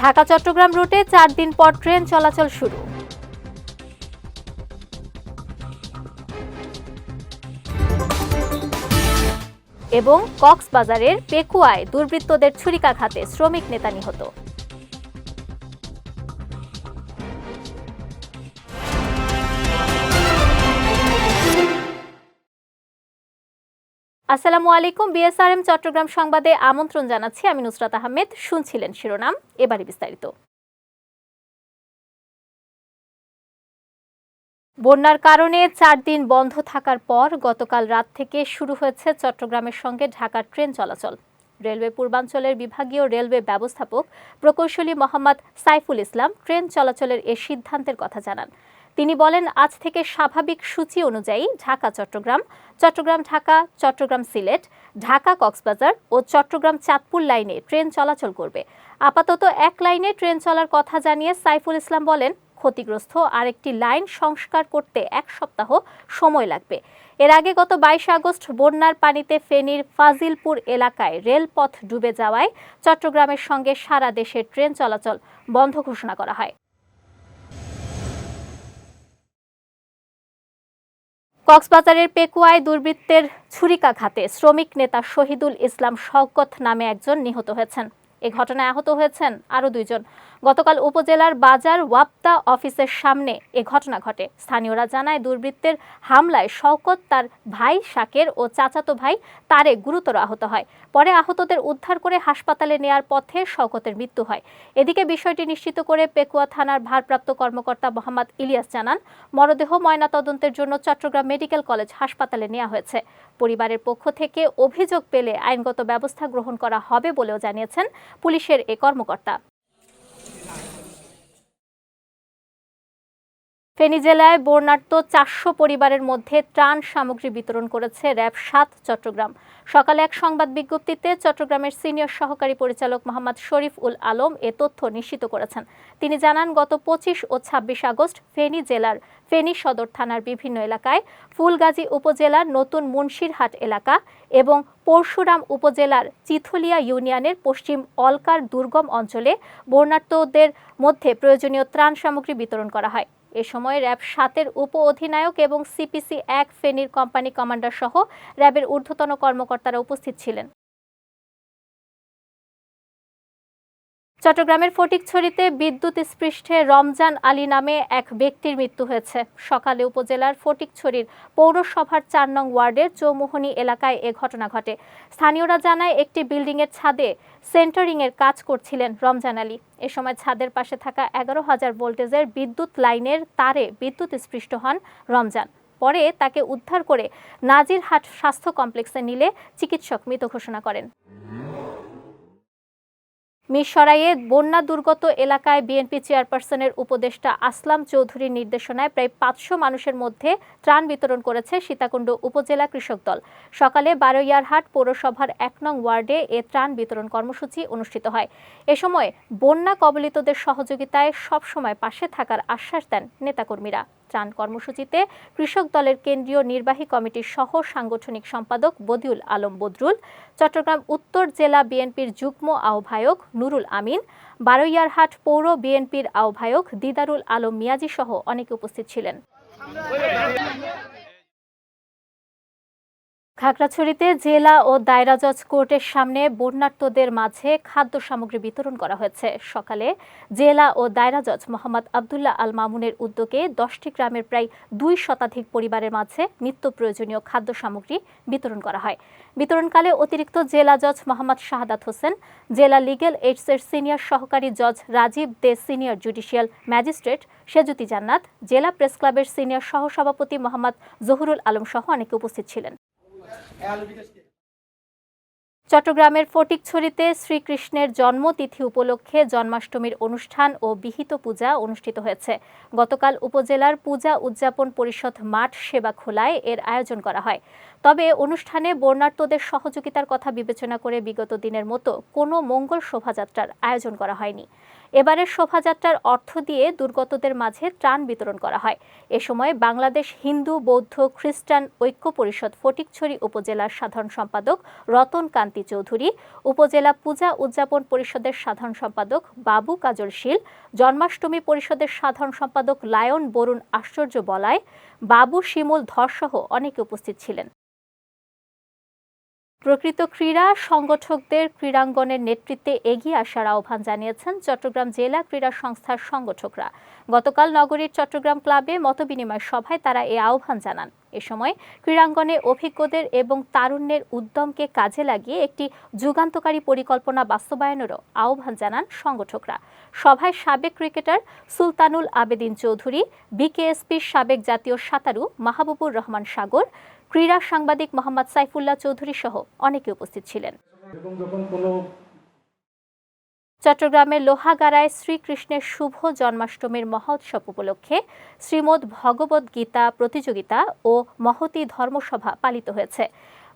ঢাকা চট্টগ্রাম রুটে চার দিন পর ট্রেন চলাচল শুরু। এবং কক্সবাজারের পেকুয়ায় দুর্বৃত্তদের ছুরিকাঘাতে শ্রমিক নেতা নিহত। আসসালামু আলাইকুম, বিএসআরএম চট্টগ্রাম সংবাদে আমন্ত্রণ জানাচ্ছি। আমি নুসরাত আহমেদ, শুনছিলেন শিরোনাম। এবারে বিস্তারিত। বন্যার কারণে চার দিন বন্ধ থাকার পর গতকাল রাত থেকে শুরু হয়েছে চট্টগ্রামের সঙ্গে ঢাকার ট্রেন চলাচল। রেলওয়ে পূর্বাঞ্চলের বিভাগীয় রেলওয়ে ব্যবস্থাপক প্রকৌশলী মোহাম্মদ সাইফুল ইসলাম ট্রেন চলাচলের এ সিদ্ধান্তের কথা জানান। তিনি বলেন, আজ থেকে স্বাভাবিক সূচি অনুযায়ী ঢাকা, চট্টগ্রাম চট্টগ্রাম ঢাকা, চট্টগ্রাম সিলেট, ঢাকা, কক্সবাজার ও চট্টগ্রাম চাঁদপুর লাইনে ট্রেন চলাচল করবে। আপাতত এক লাইনে ট্রেন চলার কথা জানিয়ে সাইফুল ইসলাম বলেন, ক্ষতিগ্রস্ত আরেকটি লাইন সংস্কার করতে এক সপ্তাহ সময় লাগবে। এর আগে গত বাইশে আগস্ট বন্যার পানিতে ফেনীর ফাজিলপুর এলাকায় রেলপথ ডুবে যাওয়ায় চট্টগ্রামের সঙ্গে সারা দেশে ট্রেন চলাচল বন্ধ ঘোষণা করা হয়। কক্সবাজারের পেকুয়ায় দুর্বৃত্তের ছুরিকাঘাতে শ্রমিক নেতা শহীদুল ইসলাম শওকত নামে একজন নিহত হয়েছেন। এ ঘটনায় আহত হয়েছেন আরও দুইজন। গতকাল উপজেলার বাজার ওয়াপ্তা অফিসের সামনে এ ঘটনা ঘটে। স্থানীয়রা জানায়, দুর্বৃত্তের হামলায় শওকত তার ভাই শাকের ও চাচাতো ভাই তারে গুরুতর আহত হয়। পরে আহতদের উদ্ধার করে হাসপাতালে নেয়ার পথে শওকতের মৃত্যু হয়। এদিকে বিষয়টি নিশ্চিত করে পেকুয়া থানার ভারপ্রাপ্ত কর্মকর্তা মোহাম্মদ ইলিয়াস জানান, মরদেহ ময়নাতদন্তের জন্য চট্টগ্রাম মেডিকেল কলেজ হাসপাতালে নেওয়া হয়েছে। পরিবারের পক্ষ থেকে অভিযোগ পেলে আইনগত ব্যবস্থা গ্রহণ করা হবে বলেও জানিয়েছেন পুলিশের এ কর্মকর্তা। ফেনী জেলায় বর্ণাঢ্য চারশো পরিবারের মধ্যে ত্রাণ সামগ্রী বিতরণ করেছে র্যাব সাত চট্টগ্রাম। সকালে এক সংবাদ বিজ্ঞপ্তিতে চট্টগ্রামের সিনিয়র সহকারী পরিচালক মোহাম্মদ শরীফ উল আলম এ তথ্য নিশ্চিত করেছেন। তিনি জানান, গত পঁচিশ ও ছাব্বিশ আগস্ট ফেনী জেলার ফেনী সদর থানার বিভিন্ন এলাকায় ফুলগাজী উপজেলার নতুন মুন্সিরহাট এলাকা এবং পরশুরাম উপজেলার চিথলিয়া ইউনিয়নের পশ্চিম অলকার দুর্গম অঞ্চলে বর্ণাঢ্যদের মধ্যে প্রয়োজনীয় ত্রাণ সামগ্রী বিতরণ করা হয়। এ সময় র্যাব সাতের উপ অধিনায়ক এবং সিপিসি এক ফেনীর কোম্পানি কমান্ডার সহ র্যাবের ঊর্ধ্বতন কর্মকর্তারা উপস্থিত ছিলেন। চট্টগ্রামের ফটিকছড়িতে বিদ্যুৎ স্পৃষ্টে রমজান আলী নামে এক ব্যক্তির মৃত্যু হয়েছে। সকালে উপজেলার ফটিকছড়ির পৌরসভার চার নং ওয়ার্ডের চৌমোহনী এলাকায় এ ঘটনা ঘটে। স্থানীয়রা জানায়, একটি বিল্ডিংয়ের ছাদে সেন্টারিংয়ের কাজ করছিলেন রমজান আলী। এ সময় ছাদের পাশে থাকা এগারো হাজার ভোল্টেজের বিদ্যুৎ লাইনের তারে বিদ্যুৎ স্পৃষ্ট হন রমজান। পরে তাকে উদ্ধার করে নাজিরহাট স্বাস্থ্য কমপ্লেক্সে নিলে চিকিৎসক মৃত ঘোষণা করেন। মিরসরাইয়ে বন্যা দুর্গত এলাকায় বিএনপি চেয়ারপারসনের উপদেষ্টা আসলাম চৌধুরীর নির্দেশনায় প্রায় পাঁচশো মানুষের মধ্যে ত্রাণ বিতরণ করেছে সীতাকুণ্ড উপজেলা কৃষক দল। সকালে বারোয়ারহাট পৌরসভার এক নং ওয়ার্ডে এ ত্রাণ বিতরণ কর্মসূচি অনুষ্ঠিত হয়। এ সময় বন্যা কবলিতদের সহযোগিতায় সবসময় পাশে থাকার আশ্বাস দেন নেতাকর্মীরা। ত্রাণ কর্মসূচিতে কৃষক দলের কেন্দ্রীয় নির্বাহী কমিটির সহ সাংগঠনিক সম্পাদক বদিউল আলম বদরুল, চট্টগ্রাম উত্তর জেলা বিএনপির যুগ্ম আহ্বায়ক নুরুল আমিন বারৈয়ারহাট পৌর বিএনপির আহ্বায়ক দিদারুল আলম মিয়াজি সহ অনেকে উপস্থিত ছিলেন। খাগড়াছড়িতে জেলা ও দায়রা জজ কোর্টের সামনে বন্যার্তদের মাঝে খাদ্য সামগ্রী বিতরণ করা হয়েছে। সকালে জেলা ও দায়রা জজ মোহাম্মদ আবদুল্লাহ আল মামুনের উদ্যোগে দশটি গ্রামের প্রায় দুই শতাধিক পরিবারের মাঝে নিত্য প্রয়োজনীয় খাদ্য সামগ্রী বিতরণ করা হয়। বিতরণকালে অতিরিক্ত জেলা জজ মোহাম্মদ শাহাদাত হোসেন, জেলা লিগেল এইডসের সিনিয়র সহকারী জজ Rajib Dey senior judicial magistrate Sejuti Jannat, জেলা প্রেস ক্লাবের সিনিয়র সহসভাপতি মোহাম্মদ জহুরুল আলম সহ অনেকে উপস্থিত ছিলেন। চট্টগ্রামের ফটিকছড়িতে শ্রীকৃষ্ণের জন্মতিথি উপলক্ষে জন্মাষ্টমীর অনুষ্ঠান ও বিহিত পূজা অনুষ্ঠিত হয়েছে। গতকাল উপজেলার পূজা উদযাপন পরিষদ মাঠ সেবা খোলায় এর আয়োজন করা হয়। তবে অনুষ্ঠানে বর্ণাঢ্যদের সহযোগিতার কথা বিবেচনা করে বিগত দিনের মতো কোনো মঙ্গল শোভাযাত্রার আয়োজন করা হয়নি। এবারের শোভাযাত্রার অর্থ দিয়ে দুর্গতদের মাঝে ত্রাণ বিতরণ করা হয়। এ সময় বাংলাদেশ হিন্দু, বৌদ্ধ, খ্রিস্টান ঐক্য পরিষদ ফটিকছড়ি উপজেলার সাধারণ সম্পাদক রতন কান্তি চৌধুরী, উপজেলা পূজা উদযাপন পরিষদের সাধারণ সম্পাদক বাবু কাজল শীল, জন্মাষ্টমী পরিষদের সাধারণ সম্পাদক লায়ন বরুণ আশ্চর্য বলায়, বাবু শিমুল ধরসহ অনেকে উপস্থিত ছিলেন। প্রকৃত ক্রীড়া সংগঠকদের ক্রীড়াঙ্গনের নেতৃত্বে এগিয়ে আসার আহ্বান জানিয়েছেন চট্টগ্রাম জেলা ক্রীড়া সংস্থার সংগঠকরা। গতকাল নগরীর চট্টগ্রাম ক্লাবে মতবিনিময় সভায় তারা এ আহ্বান জানান। এ সময় ক্রীড়াঙ্গনে অভিজ্ঞদের এবং তারুণ্যের উদ্যমকে কাজে লাগিয়ে একটি যুগান্তকারী পরিকল্পনা বাস্তবায়নেরও আহ্বান জানান সংগঠকরা। সভায় সাবেক ক্রিকেটার সুলতানুল আবেদিন চৌধুরী, বিকেএসপির সাবেক জাতীয় সাঁতারু মাহবুবুর রহমান সাগর ক্রীড়া সাংবাদিক মোহাম্মদ সাইফুল্লাহ চৌধুরী সহ অনেকে উপস্থিত ছিলেন। চট্টগ্রামের লোহাগাড়ায় শ্রীকৃষ্ণের শুভ জন্মাষ্টমীর মহোৎসব উপলক্ষে শ্রীমদ ভগবদ্ গীতা প্রতিযোগিতা ও মহতি ধর্মসভা পালিত হয়েছে।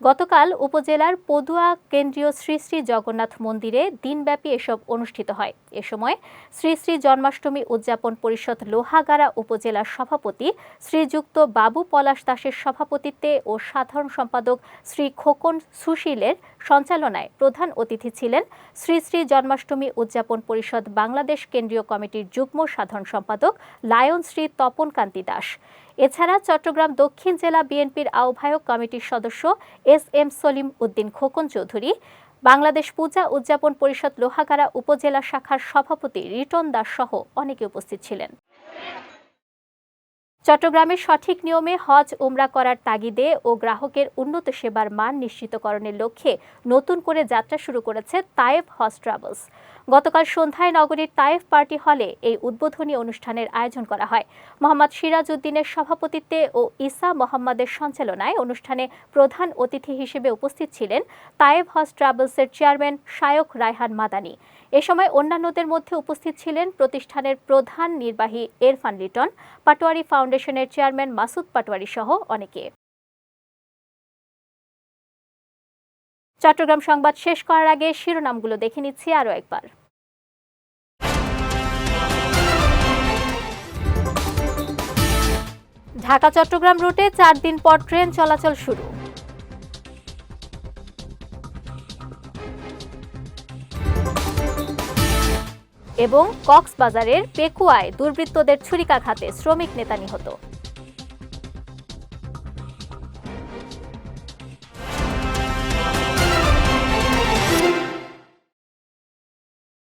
গতকাল উপজেলার পদুয়া কেন্দ্রীয় শ্রী শ্রী জগন্নাথ মন্দিরে দিনব্যাপী এসব অনুষ্ঠিত হয়। এ সময় শ্রী শ্রী জন্মাষ্টমী উদযাপন পরিষদ লোহাগাড়া উপজেলার সভাপতি শ্রীযুক্ত বাবু পলাশ দাসের সভাপতিত্বে ও সাধারণ সম্পাদক শ্রী খোকন সুশীলের সঞ্চালনায় প্রধান অতিথি ছিলেন শ্রী শ্রী জন্মাষ্টমী উদযাপন পরিষদ বাংলাদেশ কেন্দ্রীয় কমিটির যুগ্ম সাধারণ সম্পাদক লায়ন শ্রী তপন কান্তি দাস। এছাড়া চট্টগ্রাম দক্ষিণ জেলা বিএনপির আহ্বায়ক কমিটির সদস্য এস এম সলিম উদ্দিন খোকন চৌধুরী, বাংলাদেশ পূজা উদযাপন পরিষদ লোহাগাড়া উপজেলা শাখার সভাপতি রিটন দাস সহ অনেকে উপস্থিত ছিলেন। চট্টগ্রামে সঠিক নিয়মে হজ উমরা করার তাগিদে ও গ্রাহকের উন্নত সেবার মান নিশ্চিতকরণের লক্ষ্যে নতুন করে যাত্রা শুরু করেছে তায়েফ হজ ট্রাভেলস। গতকাল সন্ধ্যায় নগরীর তায়েফ পার্টি হলে এই উদ্বোধনী অনুষ্ঠানের আয়োজন করা হয়। মোহাম্মদ সিরাজ উদ্দিনের সভাপতিত্বে ও ইসা মোহাম্মদের সঞ্চালনায় অনুষ্ঠানে প্রধান অতিথি হিসেবে উপস্থিত ছিলেন তায়েব হজ ট্রাভেলসের চেয়ারম্যান শায়ক রায়হান মাদানি। এ সময় অন্যান্যদের মধ্যে উপস্থিত ছিলেন প্রতিষ্ঠানের প্রধান নির্বাহী এরফান লিটন, পাটোয়ারি ফাউন্ডেশনের চেয়ারম্যান মাসুদ পাটোয়ারি সহ অনেকে। চট্টগ্রাম সংবাদ শেষ করার আগে শিরোনামগুলো দেখে নিচ্ছি আরও একবার। ঢাকা চট্টগ্রাম রুটে চার দিন পর ট্রেন চলাচল শুরু। এবং কক্সবাজারের পেকুয়ায় দুর্বৃত্তদের ছুরিকাঘাতে শ্রমিক নেতা নিহত।